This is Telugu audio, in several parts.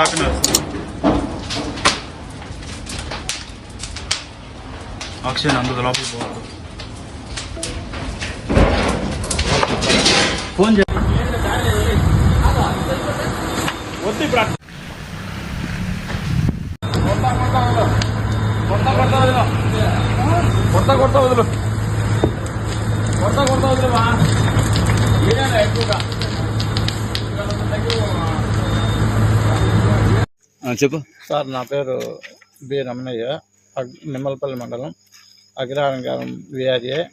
ఆపినారు అక్షయ్ అందుకు లోపలికి పోవాలి. ఫోన్ చే వద్దు ఇప్పుడు అట్- కొడతా కొడతా వదిలు. కొడతా కొడతా వదిలు. ఏదైనా ఎక్కువగా? చెప్పు. సార్ నా పేరు బి రమణయ్య అగ్- నిమ్మలపల్లి మండలం అగ్రహారం విఆర్ఏ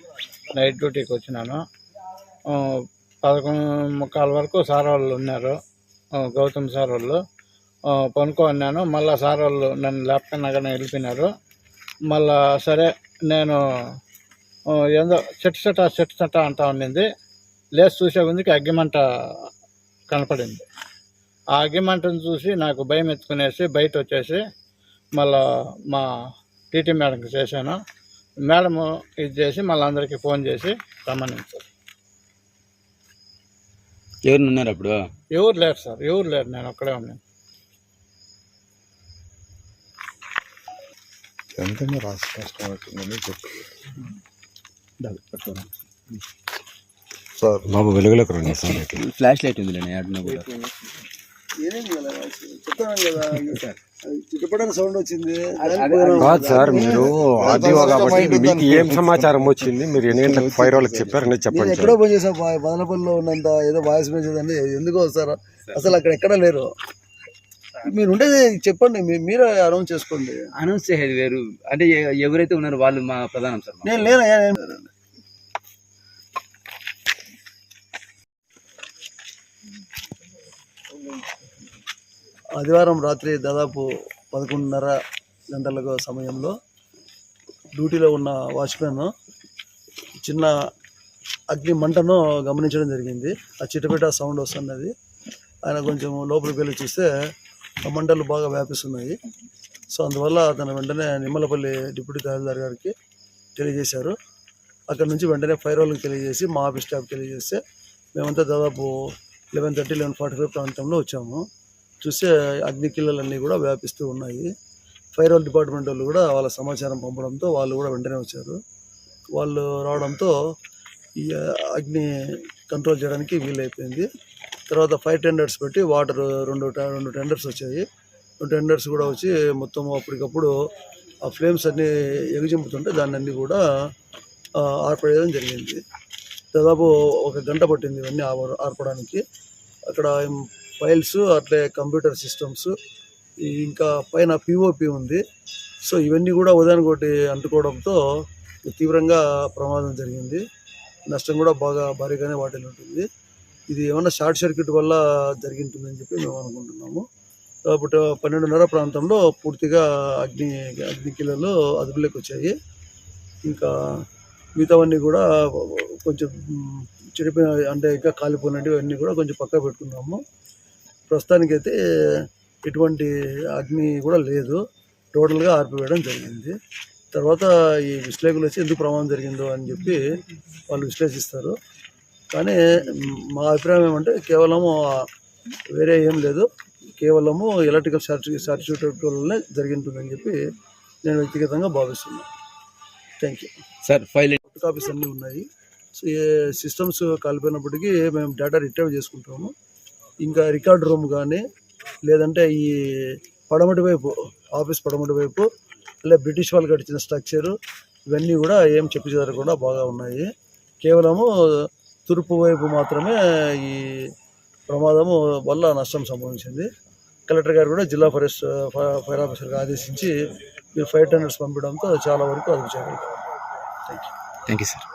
నైట్ డ్యూటీకి వచ్చినాను. పదకొండు ముక్కాల వరకు సార్ వాళ్ళు ఉన్నారు. గౌతమ్ సార్ వాళ్ళు. పనుకో పనుకోన్నాను మళ్ళీ సార్ వాళ్ళు నన్ను లేపకన్నాగానే వెళ్ళిపోయినారు. మళ్ళా సరే నేను ఏందో చెట్టు చెట్ట చెట్టు చెట్ట అంటా ఉండింది. లేచి చూసే ముందుకి అగ్గిమంట కనపడింది. ఆ అగ్గిమంటను చూసి నాకు భయం ఎత్తుకునేసి బయట వచ్చేసి మళ్ళా మా టీటీ మేడంకి చేశాను. మేడము ఇది చేసి మళ్ళీ అందరికీ ఫోన్ చేసి రమ్మనించారు. ఎవరు ఉన్నారు అప్పుడు? ఎవరు లేరు సార్ ఎవరు లేరు నేను ఒక్కడే ఉన్నాను. ఎంతైనా రాసి కష్టం అవుతుందని చెప్పి. సార్ బాబు వెలుగులోకి రండి సార్. ఫ్లాష్ లైట్ ఉంది అడినా కూడా. సౌండ్ వచ్చింది. కాదు సార్ మీరు ఆర్డీఓ కాబట్టి మీకు ఏం సమాచారం వచ్చింది మీరు ఎన్ని గంటలకు ఫైర్ వాళ్ళకి చెప్పారు అనేది నేను చెప్పండి ఎక్కడో పోయి చేసా బదనపల్లిలో ఉన్నంత ఏదో వాయిస్ మెసేజ్ అండి ఎందుకు వస్తారా అసలు అక్కడ ఎక్కడ లేరు. మీరు ఉండేది చెప్పండి మీరే అనౌన్స్ చేసుకోండి. అనౌన్స్ చేసేది వేరు. అంటే ఎవరైతే ఉన్నారో వాళ్ళు మా ప్రధానం సార్ నేను లేనయ్యా ఆదివారం రాత్రి దాదాపు పదకొండున్నర గంటలకు సమయంలో డ్యూటీలో ఉన్న వాచ్మెన్ చిన్న అగ్ని మంటను గమనించడం జరిగింది. ఆ చిటపిట సౌండ్ వస్తున్నది. ఆయన కొంచెం లోపలికి వెళ్ళి చూస్తే ఆ మంటలు బాగా వ్యాపిస్తున్నాయి. సో అందువల్ల అతను వెంటనే నిమ్మలపల్లి డిప్యూటీ తహసీల్దార్ గారికి తెలియజేశారు. అక్కడ నుంచి వెంటనే ఫైర్ వాళ్ళకి తెలియజేసి మా ఆఫీస్ స్టాఫ్కి తెలియజేస్తే మేమంతా దాదాపు eleven thirty eleven forty five ప్రాంతంలో వచ్చాము. చూస్తే అగ్నికిల్లలన్నీ కూడా వ్యాపిస్తూ ఉన్నాయి. ఫైర్ వాళ్ళ డిపార్ట్మెంట్ వాళ్ళు కూడా వాళ్ళ సమాచారం పంపడంతో వాళ్ళు కూడా వెంటనే వచ్చారు. వాళ్ళు రావడంతో ఈ అగ్ని కంట్రోల్ చేయడానికి వీలైపోయింది. తర్వాత ఫైవ్ టెండర్స్ పెట్టి వాటర్ రెండు రెండు టెండర్స్ వచ్చాయి. రెండు టెండర్స్ కూడా వచ్చి మొత్తం అప్పటికప్పుడు ఆ ఫ్లేమ్స్ అన్నీ ఎగిజింపుతుంటే దాన్ని కూడా ఆర్పడేయడం జరిగింది. దాదాపు ఒక గంట పట్టింది ఇవన్నీ ఆర్పడానికి. అక్కడ ఫైల్స్ అట్లే కంప్యూటర్ సిస్టమ్స్ ఇంకా పైన పిఓపి ఉంది. సో ఇవన్నీ కూడా ఉదాహరణకోటి అంటుకోవడంతో తీవ్రంగా ప్రమాదం జరిగింది. నష్టం కూడా బాగా భారీగానే వాటిల్ ఉంటుంది. ఇది ఏమన్నా షార్ట్ సర్క్యూట్ వల్ల జరిగింటుందని చెప్పి మేము అనుకుంటున్నాము. కాబట్టి పన్నెండున్నర ప్రాంతంలో పూర్తిగా అగ్ని అగ్ని అదుపులోకి వచ్చాయి. ఇంకా మిగతావన్నీ కూడా కొంచెం చెడిపోయిన అంటే ఇంకా కాలిపోయినవి అన్నీ కూడా కొంచెం పక్క పెట్టుకున్నాము. ప్రస్తుతానికైతే ఎటువంటి అగ్ని కూడా లేదు. టోటల్గా ఆర్పివేయడం జరిగింది. తర్వాత ఈ విశ్లేషకులు వచ్చి ఎందుకు ప్రమాదం జరిగిందో అని చెప్పి వాళ్ళు విశ్లేషిస్తారు. కానీ మ్, అభిప్రాయం ఏమంటే కేవలము వేరే ఏం లేదు. కేవలము ఎలక్ట్రికల్ షార్ట్ సర్క్యూట్ వల్లనే జరిగింటుందని చెప్పి నేను వ్యక్తిగతంగా భావిస్తున్నాను thank you. Sir file copies అన్నీ ఉన్నాయి. సిస్టమ్స్ కలిపినప్పటికీ మేము డేటా రిట్రైవ్ చేసుకుంటాము. ఇంకా రికార్డ్ రూమ్ కానీ లేదంటే ఈ పడమటి వైపు ఆఫీస్ పడమటి వైపు లేదా బ్రిటిష్ వాళ్ళు కట్టించిన స్ట్రక్చరు ఇవన్నీ కూడా ఏం చెప్పి జరగకుండా బాగా ఉన్నాయి. కేవలము తూర్పు వైపు మాత్రమే ఈ ప్రమాదము వల్ల నష్టం సంభవించింది. కలెక్టర్ గారు కూడా జిల్లా ఫారెస్ట్ ఫైర్ ఆఫీసర్గా ఆదేశించి మీరు ఫైర్ టెండర్స్ పంపడంతో చాలా వరకు అది చేయగలుగుతాం thank you thank you sir